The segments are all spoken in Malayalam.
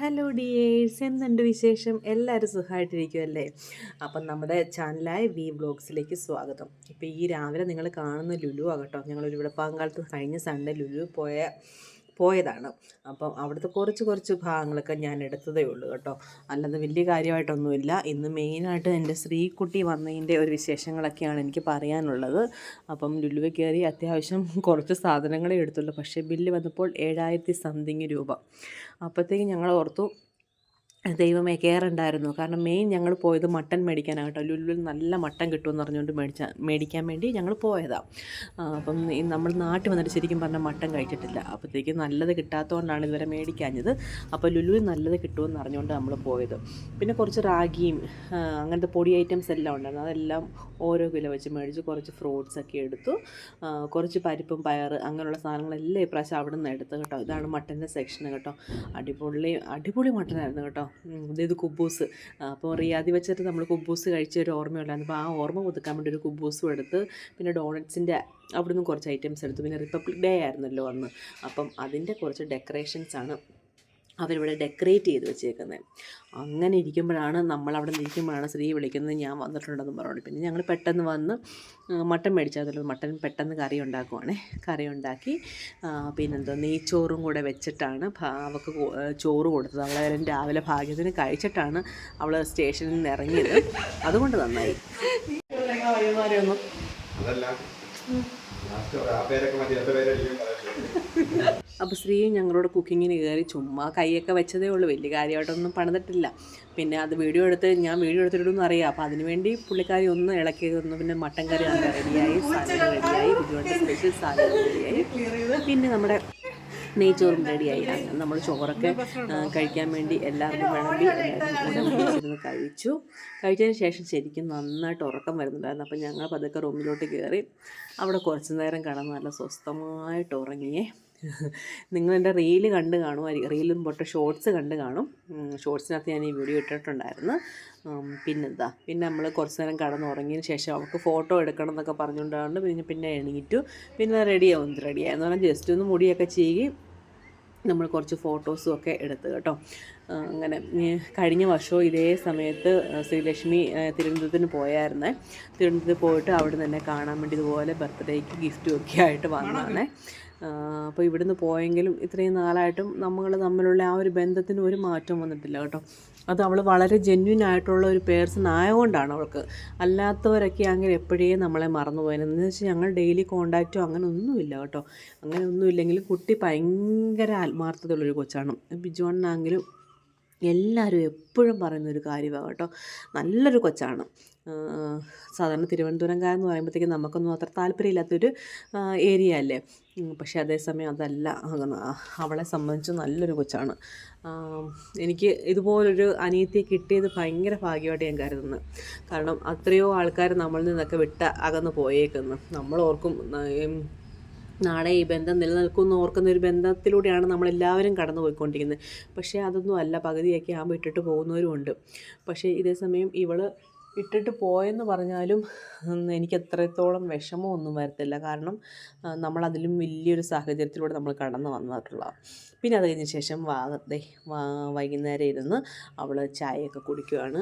ഹലോ ഡിയേഴ്സ് എന്തുണ്ട് വിശേഷം? എല്ലാവരും സുഖമായിട്ടിരിക്കുമല്ലേ അപ്പം നമ്മുടെ ചാനലായ വി വ്ളോഗ്സിലേക്ക് സ്വാഗതം. ഇപ്പോൾ ഈ രാവിലെ നിങ്ങൾ കാണുന്ന ലുലു ആകട്ടോ ഞങ്ങളൊരു ഇവിടെ പാങ്കാലത്ത് കഴിഞ്ഞ സൺഡേ ലുലു പോയ പോയതാണ്. അപ്പം അവിടുത്തെ കുറച്ച് കുറച്ച് ഭാഗങ്ങളൊക്കെ ഞാൻ എടുത്തതേ ഉള്ളൂ കേട്ടോ. അല്ലാതെ വലിയ കാര്യമായിട്ടൊന്നുമില്ല. ഇന്ന് മെയിനായിട്ട് എന്റെ ശ്രീകുട്ടി വന്നതിന്റെ ഒരു വിശേഷങ്ങളൊക്കെയാണ് എനിക്ക് പറയാനുള്ളത്. അപ്പം ലുലുവ കയറി അത്യാവശ്യം കുറച്ച് സാധനങ്ങളെ എടുത്തുള്ളൂ. പക്ഷേ ബില്ല് വന്നപ്പോൾ ഏഴായിരത്തി സംതിങ് രൂപ. അപ്പോഴത്തേക്കും ഞങ്ങൾ ഓർത്തു ദൈവമേ കയറുണ്ടായിരുന്നു കാരണം മെയിൻ ഞങ്ങൾ പോയത് മട്ടൻ മേടിക്കാനാണ് കേട്ടോ. ലുലുവിൽ നല്ല മട്ടൻ കിട്ടുമെന്ന് പറഞ്ഞുകൊണ്ട് മേടിച്ച മേടിക്കാൻ വേണ്ടി ഞങ്ങൾ പോയതാണ് അപ്പം നമ്മൾ നാട്ടിൽ വന്നിട്ട് ശരിക്കും പറഞ്ഞാൽ മട്ടൻ കഴിച്ചിട്ടില്ല. അപ്പോഴത്തേക്ക് നല്ലത് കിട്ടാത്തതുകൊണ്ടാണ് ഇതുവരെ മേടിക്കാഞ്ഞത്. അപ്പോൾ ലുലുവിൽ നല്ലത് കിട്ടുമെന്ന് അറിഞ്ഞുകൊണ്ട് നമ്മൾ പോയത്. പിന്നെ കുറച്ച് റാഗിയും അങ്ങനത്തെ പൊടി ഐറ്റംസ് എല്ലാം ഉണ്ടായിരുന്നു. അതെല്ലാം ഓരോ കിലോ വെച്ച് മേടിച്ച് കുറച്ച് ഫ്രൂട്ട്സ് ഒക്കെ എടുത്തു. കുറച്ച് പരിപ്പും പയർ അങ്ങനെയുള്ള സാധനങ്ങളെല്ലാം ഇപ്രാവശ്യം അവിടെ നിന്ന് എടുത്തു കേട്ടോ. ഇതാണ് മട്ടന്റെ സെക്ഷൻ കേട്ടോ. അടിപൊളി അടിപൊളി മട്ടനായിരുന്നു കേട്ടോ. ഇത് കുബൂസ്. അപ്പോൾ റിയാദി വെച്ചിട്ട് നമ്മൾ കുബൂസ് കഴിച്ച ഒരു ഓർമ്മയുണ്ടായിരുന്നു. അപ്പോൾ ആ ഓർമ്മ പുതുക്കാൻ വേണ്ടി ഒരു കുബൂസും എടുത്ത് പിന്നെ ഡോണറ്റ്സിന്റെ അവിടുന്ന് കുറച്ച് ഐറ്റംസ് എടുത്തു. പിന്നെ റിപ്പബ്ലിക് ഡേ ആയിരുന്നല്ലോ അന്ന്. അപ്പം അതിന്റെ കുറച്ച് ഡെക്കറേഷൻസ് ആണ് അവരിവിടെ ഡെക്കറേറ്റ് ചെയ്ത് വെച്ചേക്കുന്നത് അങ്ങനെ ഇരിക്കുമ്പോഴാണ് നമ്മളവിടെ ഇരിക്കുമ്പോഴാണ് സ്ത്രീ വിളിക്കുന്നത് ഞാൻ വന്നിട്ടുണ്ടെന്ന് പറഞ്ഞു പിന്നെ ഞങ്ങൾ പെട്ടെന്ന് വന്ന് മട്ടൻ മേടിച്ചതല്ലോ മട്ടൻ പെട്ടെന്ന് കറി ഉണ്ടാക്കുവാണേ. കറി ഉണ്ടാക്കി പിന്നെന്തോ നെയ്ച്ചോറും കൂടെ വെച്ചിട്ടാണ് അവൾക്ക് ചോറ് കൊടുത്തത്. അവളെ രാവിലെ ഭാഗ്യത്തിന് കഴിച്ചിട്ടാണ് അവൾ സ്റ്റേഷനിൽ നിന്ന് ഇറങ്ങിയത്. അതുകൊണ്ട് നന്നായി. അതല്ല. ആ പേരൊക്കെ മതി പേരായിരിക്കും പറയുന്നത് അപ്പോൾ സ്ത്രീ ഞങ്ങളോട് കുക്കിങ്ങിന് കയറി ചുമ്മാ കൈയൊക്കെ വെച്ചതേ ഉള്ളൂ. വലിയ കാര്യമായിട്ടൊന്നും പണിതിട്ടില്ല. പിന്നെ അത് വീഡിയോ എടുത്ത് ഞാൻ വീഡിയോ എടുത്തിട്ടൊന്നും അറിയാം. അപ്പോൾ അതിനുവേണ്ടി പുള്ളിക്കാരി ഒന്ന് ഇളക്കി തന്നു. പിന്നെ മട്ടൻ കറി അങ്ങനെ റെഡിയായി. സാലഡ് റെഡിയായി. ബുദ്ധിമുട്ട് സ്പെഷ്യൽ സാലഡ് റെഡിയായി. പിന്നെ നമ്മുടെ നെയ്ച്ചോറും റെഡിയായി. നമ്മൾ ചോറൊക്കെ കഴിക്കാൻ വേണ്ടി എല്ലാവർക്കും വിളമ്പി എല്ലാവരും കഴിച്ചു. കഴിച്ചതിന് ശേഷം ശരിക്കും നന്നായിട്ട് ഉറക്കം വരുന്നുണ്ടായിരുന്നു. അപ്പോൾ ഞങ്ങൾ പതുക്കെ റൂമിലോട്ട് കയറി അവിടെ കുറച്ച് നേരം കിടന്ന് നല്ല സ്വസ്ഥമായിട്ട് ഉറങ്ങിയേ. നിങ്ങൾ എന്റെ റീൽ കണ്ട് കാണുമായിരിക്കും. റീലും പൊട്ട ഷോർട്സ് കണ്ട് കാണും. ഷോർട്സിനകത്ത് ഞാൻ ഈ വീഡിയോ ഇട്ടിട്ടുണ്ടായിരുന്നു. പിന്നെന്താ? പിന്നെ നമ്മൾ കുറച്ച് നേരം കടന്ന് ഉറങ്ങിയതിന് ശേഷം അവൾക്ക് ഫോട്ടോ എടുക്കണം എന്നൊക്കെ പറഞ്ഞുകൊണ്ടാണ് പിന്നെ പിന്നെ എണീറ്റു. പിന്നെ റെഡിയാവും റെഡിയായെന്ന് പറഞ്ഞാൽ ജസ്റ്റ് ഒന്ന് മുടിയൊക്കെ ചീകി നമ്മൾ കുറച്ച് ഫോട്ടോസും ഒക്കെ എടുത്തു കേട്ടോ. അങ്ങനെ കഴിഞ്ഞ വർഷവും ഇതേ സമയത്ത് ശ്രീലക്ഷ്മി തിരുവനന്തപുരത്തിന് പോയായിരുന്നേ. തിരുവനന്തപുരത്ത് പോയിട്ട് അവിടെ തന്നെ കാണാൻ വേണ്ടി ഇതുപോലെ ബർത്ത്ഡേക്ക് ഗിഫ്റ്റും ഒക്കെ ആയിട്ട് വന്നതാണേ. അപ്പോൾ ഇവിടുന്ന് പോയെങ്കിലും ഇത്രയും നാളായിട്ടും നമ്മൾ തമ്മിലുള്ള ആ ഒരു ബന്ധത്തിന് ഒരു മാറ്റം വന്നിട്ടില്ല കേട്ടോ. അത് അവൾ വളരെ ജെന്വിൻ ആയിട്ടുള്ള ഒരു പേഴ്സൺ ആയതുകൊണ്ടാണ് അവൾക്ക്. അല്ലാത്തവരൊക്കെ അങ്ങനെ എപ്പോഴേ നമ്മളെ മറന്നു പോയത്. എന്ന് വെച്ചാൽ ഞങ്ങൾ ഡെയിലി കോണ്ടാക്റ്റോ അങ്ങനെ ഒന്നുമില്ല കേട്ടോ. അങ്ങനെ ഒന്നുമില്ലെങ്കിലും കുട്ടി ഭയങ്കര ആത്മാർത്ഥതയുള്ളൊരു കൊച്ചാണ്. ബിജുവണ്ണാണെങ്കിലും എല്ലാവരും എപ്പോഴും പറയുന്ന ഒരു കാര്യമാണ് കേട്ടോ. നല്ലൊരു കൊച്ചാണ്. സാധാരണ തിരുവനന്തപുരംകാരെന്ന് പറയുമ്പോഴത്തേക്കും നമുക്കൊന്നും അത്ര താല്പര്യമില്ലാത്തൊരു ഏരിയ അല്ലേ? പക്ഷേ അതേസമയം അതല്ല. അവളെ സംബന്ധിച്ച് നല്ലൊരു കൊച്ചാണ്. എനിക്ക് ഇതുപോലൊരു അനിയത്തിയെ കിട്ടിയത് ഭയങ്കര ഭാഗ്യമായിട്ട് ഞാൻ കരുതുന്നു. കാരണം അത്രയോ ആൾക്കാർ നമ്മളിൽ നിന്നൊക്കെ വിട്ട് അകന്ന് പോയേക്കുന്നു. നമ്മൾ ഓർക്കും നാളെ ഈ ബന്ധം നിലനിൽക്കുമെന്ന് ഓർക്കുന്ന ഒരു ബന്ധത്തിലൂടെയാണ് നമ്മളെല്ലാവരും കടന്നു പോയിക്കൊണ്ടിരിക്കുന്നത് പക്ഷേ അതൊന്നും അല്ല. പകുതിയൊക്കെ ആകുമ്പോൾ ഇട്ടിട്ട് പോകുന്നവരുമുണ്ട്. പക്ഷേ ഇതേസമയം ഇവൾ ഇട്ടിട്ട് പോയെന്ന് പറഞ്ഞാലും എനിക്ക് എത്രത്തോളം വിഷമമൊന്നും വരത്തില്ല. കാരണം നമ്മളതിലും വലിയൊരു സാഹചര്യത്തിലൂടെ നമ്മൾ കടന്നു വന്നിട്ടുള്ള. പിന്നെ അത് കഴിഞ്ഞ ശേഷം വാ ദേ വാ വൈകുന്നേരം ഇരുന്ന് അവൾ ചായയൊക്കെ കുടിക്കുകയാണ്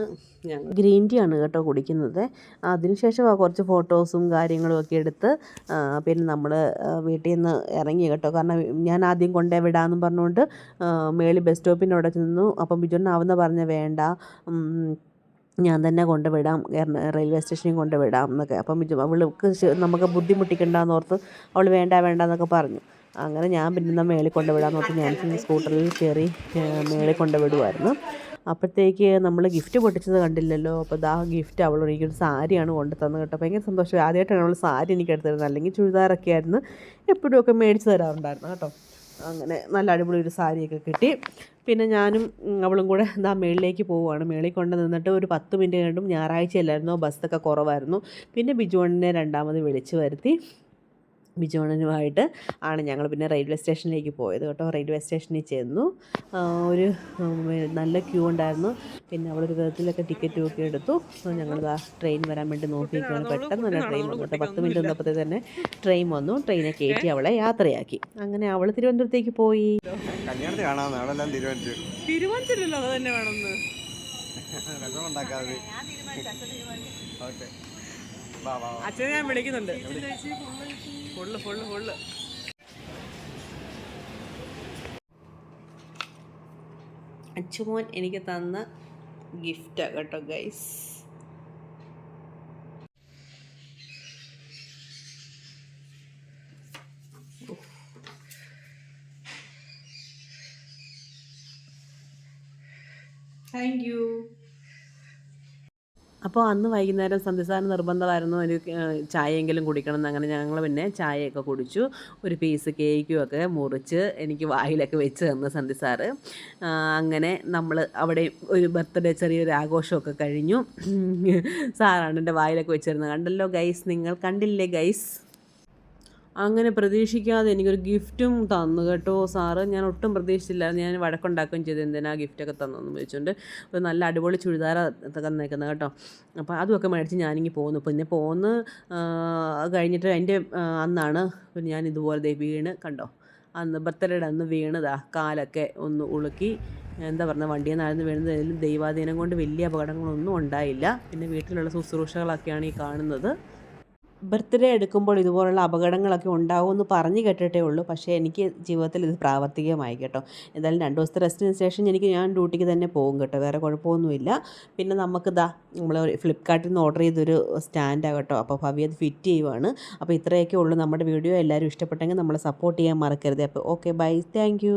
ഞങ്ങൾ ഗ്രീൻ ടീ ആണ് കേട്ടോ കുടിക്കുന്നത്. അതിനുശേഷം കുറച്ച് ഫോട്ടോസും കാര്യങ്ങളും ഒക്കെ എടുത്ത് പിന്നെ നമ്മൾ വീട്ടിൽ നിന്ന് ഇറങ്ങി കേട്ടോ. കാരണം ഞാൻ ആദ്യം കൊണ്ടേ വിടാമെന്നും പറഞ്ഞുകൊണ്ട് മേളിൽ ബസ് സ്റ്റോപ്പിന്റെ അവിടെ ചെന്നു. അപ്പം ബിജുണ്ണാവുന്ന പറഞ്ഞ വേണ്ട ഞാൻ തന്നെ കൊണ്ടുവിടാം റെയിൽവേ സ്റ്റേഷനിൽ കൊണ്ടുവിടാം എന്നൊക്കെ. അപ്പം അവൾക്ക് നമുക്ക് ബുദ്ധിമുട്ടിക്കണ്ടെന്ന് ഓർത്ത് അവൾ വേണ്ട വേണ്ട എന്നൊക്കെ പറഞ്ഞു. അങ്ങനെ ഞാൻ പിന്നെ എന്നാൽ മേളിൽ കൊണ്ടുവിടാമെന്ന് ഓർത്ത് ഞാൻ സ്കൂട്ടറിൽ കയറി മേളിൽ കൊണ്ടുവിടുമായിരുന്നു അപ്പോഴത്തേക്ക് നമ്മൾ ഗിഫ്റ്റ് പൊട്ടിച്ചത് കണ്ടില്ലല്ലോ. അപ്പോൾ ദാ ഗിഫ്റ്റ് അവൾ എനിക്കൊരു സാരിയാണ് കൊണ്ടു തന്നത് കേട്ടോ. ഭയങ്കര സന്തോഷം. ആദ്യമായിട്ടാണ് അവൾ സാരി എനിക്ക് എടുത്തിരുന്നത്. അല്ലെങ്കിൽ ചുരിദാറൊക്കെ ആയിരുന്നു. എപ്പോഴും ഒക്കെ മേടിച്ച് തരാറുണ്ടായിരുന്നു കേട്ടോ. അങ്ങനെ നല്ല അടിപൊളി ഒരു സാരിയൊക്കെ കിട്ടി. പിന്നെ ഞാനും അവളും കൂടെ എന്താ മേളിലേക്ക് പോവുകയാണ് മേളിൽ കൊണ്ട് നിന്നിട്ട് ഒരു പത്ത് മിനിറ്റ് കണ്ടും ഞായറാഴ്ച അല്ലായിരുന്നു ബസ്സൊക്കെ കുറവായിരുന്നു. പിന്നെ ബിജുവണ്ണനെ രണ്ടാമത് വിളിച്ചു വരുത്തി. ബിജോണനുമായിട്ട് ആണ് ഞങ്ങൾ പിന്നെ റെയിൽവേ സ്റ്റേഷനിലേക്ക് പോയത് കേട്ടോ. റെയിൽവേ സ്റ്റേഷനിൽ ചെന്നു. ഒരു നല്ല ക്യൂ ഉണ്ടായിരുന്നു. പിന്നെ അവളൊരു വിധത്തിലൊക്കെ ടിക്കറ്റും ഒക്കെ എടുത്തു ഞങ്ങൾ ആ ട്രെയിൻ വരാൻ വേണ്ടി നോക്കിയിരിക്കുകയാണ് പെട്ടെന്ന് തന്നെ ട്രെയിൻ വന്നു കേട്ടോ. പത്ത് മിനിറ്റ് വന്നപ്പോഴത്തേ തന്നെ ട്രെയിൻ വന്നു. ട്രെയിനെ കയറ്റി അവളെ യാത്രയാക്കി. അങ്ങനെ അവൾ തിരുവനന്തപുരത്തേക്ക് പോയി. തിരുവനന്തപുരം. അവിടെ തന്നെ വേണമെന്ന്? ഓക്കെ. അച്ഛനെ ഞാൻ വിളിക്കുന്നുണ്ട്. Full full full. അച്ചുമോൻ എനിക്ക് തന്ന ഗിഫ്റ്റ് കേട്ടോ ഗൈസ് താങ്ക് യു അപ്പോൾ അന്ന് വൈകുന്നേരം സന്ധ്യസാരം നിർബന്ധമായിരുന്നു. ഒരു ചായയെങ്കിലും കുടിക്കണം എന്ന് അങ്ങനെ ഞങ്ങൾ പിന്നെ ചായയൊക്കെ കുടിച്ചു. ഒരു പീസ് കേക്കും ഒക്കെ മുറിച്ച് എനിക്ക് വായിലൊക്കെ വെച്ച് തന്നു സന്ധ്യസാറ്. അങ്ങനെ നമ്മൾ അവിടെ ഒരു ബർത്ത്ഡേ ചെറിയൊരു ആഘോഷമൊക്കെ കഴിഞ്ഞു. സാറാണ് എന്റെ വായിലൊക്കെ വെച്ചിരുന്നത്. കണ്ടല്ലോ ഗൈസ് നിങ്ങൾ കണ്ടില്ലേ ഗൈസ്? അങ്ങനെ പ്രതീക്ഷിക്കാതെ എനിക്കൊരു ഗിഫ്റ്റും തന്നു കേട്ടോ. സാറ് ഞാൻ ഒട്ടും പ്രതീക്ഷിച്ചില്ല. ഞാൻ വഴക്കുണ്ടാക്കുകയും ചെയ്തു. എന്തിനാ ഗിഫ്റ്റൊക്കെ തന്നെന്ന് ചോദിച്ചുകൊണ്ട് ഒരു നല്ല അടിപൊളി ചുരിദാർ തന്നേക്കുന്നത് കേട്ടോ. അപ്പോൾ അതുമൊക്കെ മേടിച്ച് ഞാനിങ്ങനെ പോകുന്നു പിന്നെ പോന്ന് കഴിഞ്ഞിട്ട് ആ, അന്നാണ് പിന്നെ ഞാൻ ഇതുപോലെ വീണ് കണ്ടോ? അന്ന് ബർത്ത്ഡേയുടെ അന്ന് വീണതാ. കാലൊക്കെ ഒന്ന് ഉളുക്കി. എന്താ പറയുക വണ്ടിയിൽ നിന്നായിരുന്നു വീണത് ദൈവാധീനം കൊണ്ട് വലിയ അപകടങ്ങളൊന്നും ഉണ്ടായില്ല. പിന്നെ വീട്ടിലുള്ള ശുശ്രൂഷകളൊക്കെയാണ് ഈ കാണുന്നത്. ബർത്ത്ഡേ എടുക്കുമ്പോൾ ഇതുപോലുള്ള അപകടങ്ങളൊക്കെ ഉണ്ടാവുമെന്ന് പറഞ്ഞു കേട്ടിട്ടേ ഉള്ളൂ. പക്ഷേ എനിക്ക് ജീവിതത്തിൽ ഇത് പ്രാവർത്തികമായി കേട്ടോ. എന്തായാലും രണ്ട് ദിവസത്തെ റെസ്റ്റിന് ശേഷം എനിക്ക് ഞാൻ ഡ്യൂട്ടിക്ക് തന്നെ പോകും കേട്ടോ. വേറെ കുഴപ്പമൊന്നുമില്ല. പിന്നെ നമുക്ക് ഇതാ നമ്മൾ ഫ്ലിപ്കാർട്ടിൽ നിന്ന് ഓർഡർ ചെയ്തൊരു സ്റ്റാൻഡാണ് കേട്ടോ. അപ്പോൾ ഭവി അത് ഫിറ്റ് ചെയ്യുവാണ്. അപ്പോൾ ഇത്രയൊക്കെ ഉള്ളൂ നമ്മുടെ വീഡിയോ എല്ലാവരും ഇഷ്ടപ്പെട്ടെങ്കിൽ നമ്മളെ സപ്പോർട്ട് ചെയ്യാൻ മറക്കരുത്. അപ്പോൾ ഓക്കെ ബൈ താങ്ക്